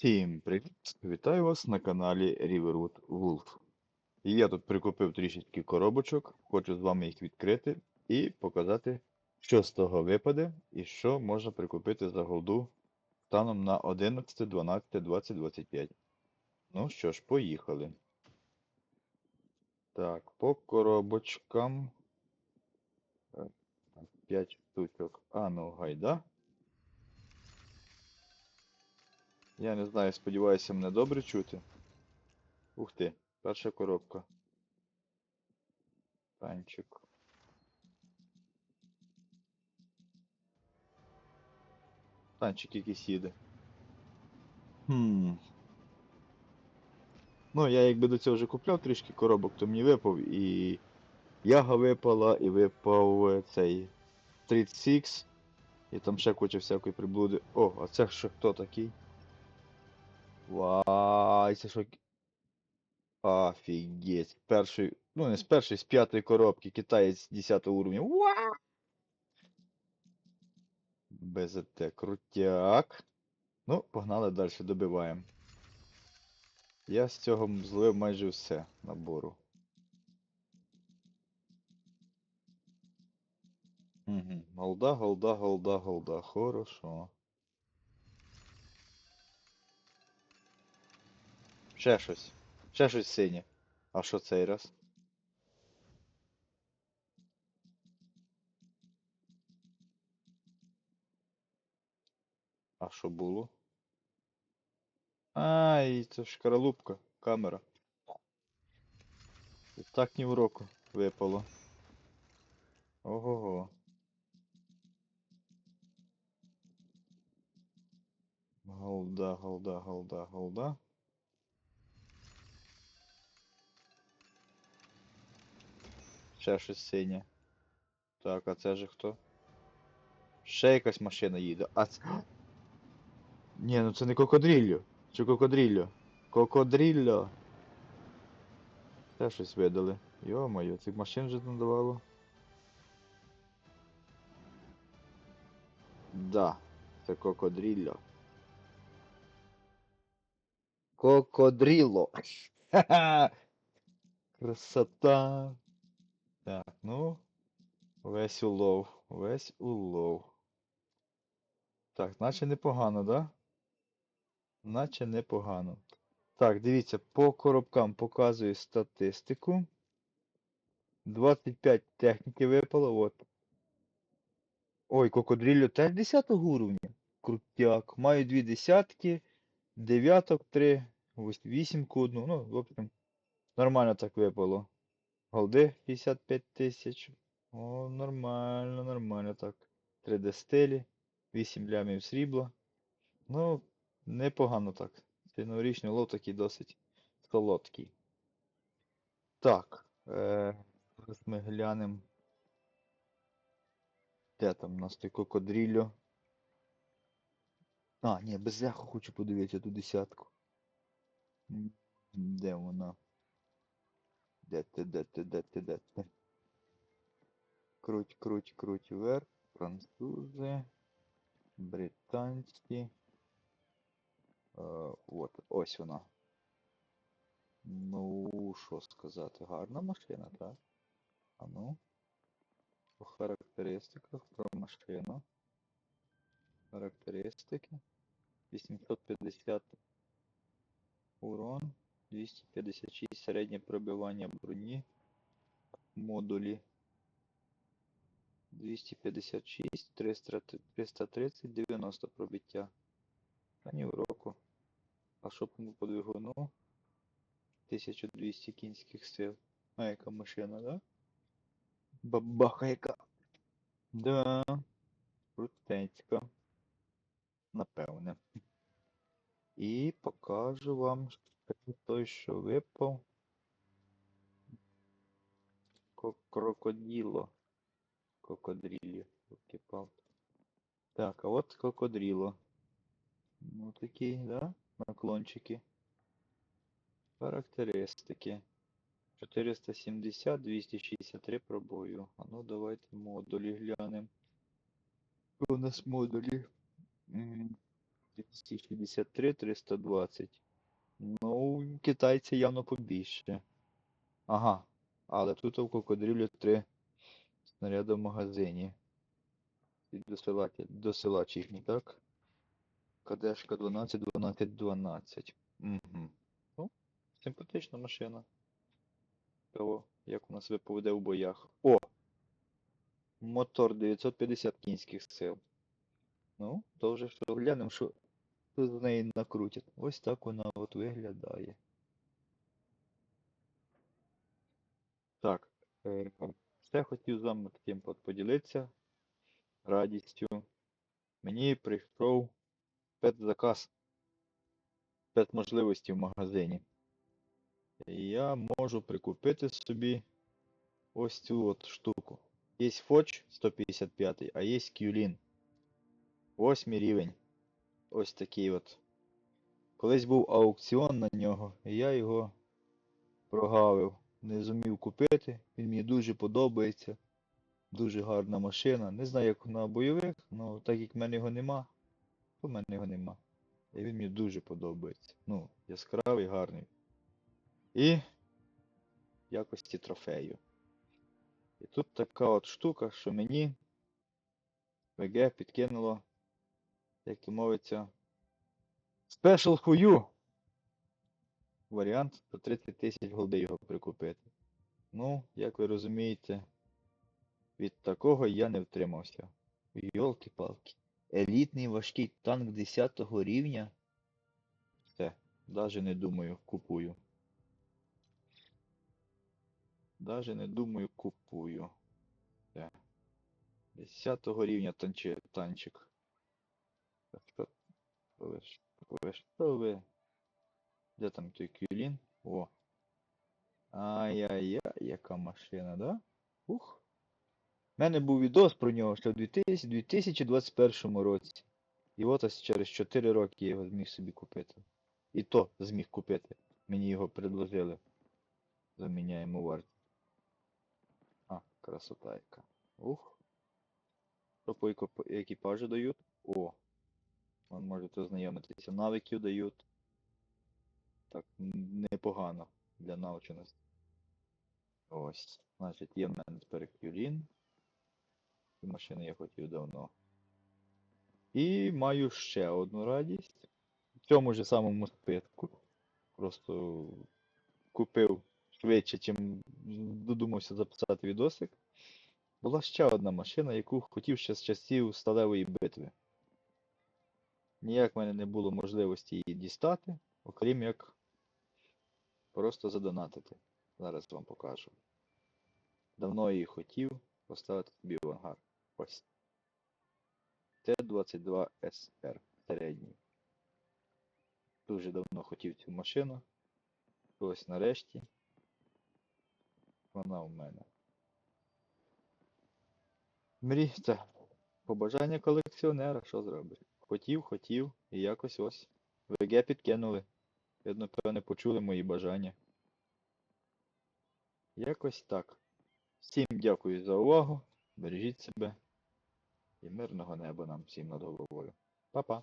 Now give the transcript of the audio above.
Всім привіт! Вітаю вас на каналі Riverwood Wolf. Я тут прикупив трішечки коробочок, хочу з вами їх відкрити і показати, що з того випаде і що можна прикупити за голду станом на 11, 12, 20, 25. Ну що ж, поїхали. Так, по коробочкам. 5 штучок. А ну гайда. Я не знаю, сподіваюся, мене добре чути. Ух ти, перша коробка. Танчик. Танчик якийсь їде. Хм. Ну, я якби до цього вже купляв трішки коробок, то мені випав і Яга випала, і випав е, цей Street Six. І там ще куча всякої приблуди. О, а це ще хто такий? Вай, це що? Офігеть. Перший, ну не з першої, з п'ятої коробки, китаєць 10 уровня. Вау! БЗТ, крутяк. Ну, погнали далі, добиваємо. Я з цього злив майже все набору. Угу. Голда, голда, голда, голда. Хорошо. Ще щось. Ще щось синє. А що цей раз? А що було? Ай, це ж шкаралупка, камера. І так ні в року випало. Ого-го. Голда, голда, голда, голда. Ще щось синє. Так, а це же хто? Ще якась машина їде. А це. Ні, ну це не кокодріллю. Чи кокодріллю? Кокодрілло. Ще щось видали. Йо-моє, цих машин вже надавало. Да, це кокодрілло. Ха-ха! Красота. Так, ну. Весь улов. Весь улов. Так, наче непогано, да? Наче непогано. Так, дивіться, по коробкам показую статистику. 25 техніки випало, от. Ой, кокодріллю теж 10 уровня. Крутяк. Маю дві десятки, дев'яток три, вісімку одну. Ну, в общем, нормально так випало. Голди 55 тисяч. О, нормально, нормально так. 3D стилі, 8 лямів срібла. Ну, непогано так. Цей новорічний лот такий досить солодкий. Так. Е, зараз ми глянемо. Де там у нас той кокодрілло? А, ні, без ляху хочу подивитися ту десятку. Де вона? Де ти, де ти? Круть, круть, круть вверх. Французи. Британці. Е, от, ось вона. Ну, що сказати, гарна машина, так? А ну. По характеристиках про машину. Характеристики. 850 урон, 256 середнє пробивання броні. Модулі. 256, 330, 90 пробиття. Ані в року. А що по двигуну? 1200 кінських сил. А яка машина, да? Бабаха яка. Да. Крутецька. Напевне. І покажу вам той, що випав. Крокоділо. Кокодрілі. Так, а от кокодріло. Ну такий, да? Наклончики. Характеристики. 470, 263 пробою. А ну давайте модулі глянемо. У нас модулі. 263, 320. Ну, китайці явно побільше. Ага. Але тут у крокодрилю три снаряди в магазині. Досилач їхній, так? КДшка 12, 12, 12. Угу. Ну, симпатична машина. Цікаво, як вона себе поведе у боях. О! Мотор 950 кінських сил. Ну, то вже що глянемо, що з неї накрутять. Ось так вона от виглядає. Так, все хотів з вами таким поділитися радістю. Мені прийшов спецзаказ, спецможливості в магазині. І я можу прикупити собі ось цю от штуку. Є Foch 155, а є Qlin. Восьмий рівень. Ось такий от. Колись був аукціон на нього, і я його прогавив. Не зумів купити. Він мені дуже подобається. Дуже гарна машина. Не знаю, як на бойових, але так як в мене його нема, то в мене його нема. І він мені дуже подобається. Ну, яскравий, гарний. І якості трофею. І тут така от штука, що мені ВГ підкинуло, як то мовиться, спешл хую. Варіант за 30 тисяч голди його прикупити. Ну, як ви розумієте, від такого я не втримався. Йолки-палки. Елітний важкий танк 10 рівня. Все, навіть не думаю, купую. Даже не думаю, купую. Все. 10 рівня танчи, танчик. Ви що ви? Де там той кюлін? О. Ай-яй-яй, яка машина, да? Ух. У мене був відос про нього ще в 2000 2021 році. І от ось через 4 роки я його зміг собі купити. І то зміг купити. Мені його предложили. Заміняємо вартість. А, красота яка. Ух. Що по екіпажу дають? О. Можете ознайомитися. Навиків дають. Так, непогано для навченості. Ось. Значить, є в мене тепер Кюлін. Цю машину я хотів давно. І маю ще одну радість. В цьому ж самому спитку. Просто купив швидше, чим додумався записати відосик. Була ще одна машина, яку хотів ще з часів сталевої битви. Ніяк в мене не було можливості її дістати, окрім як просто задонатити. Зараз вам покажу. Давно її хотів поставити собі в ангар. Ось. Т-22СР середній. Дуже давно хотів цю машину. Ось нарешті. Вона у мене. Мрій, це побажання колекціонера, що зробиш? Хотів, хотів, і якось ось. ВГ підкинули. Видно, певне, почули мої бажання. Якось так. Всім дякую за увагу. Бережіть себе. І мирного неба нам всім над головою. Па-па.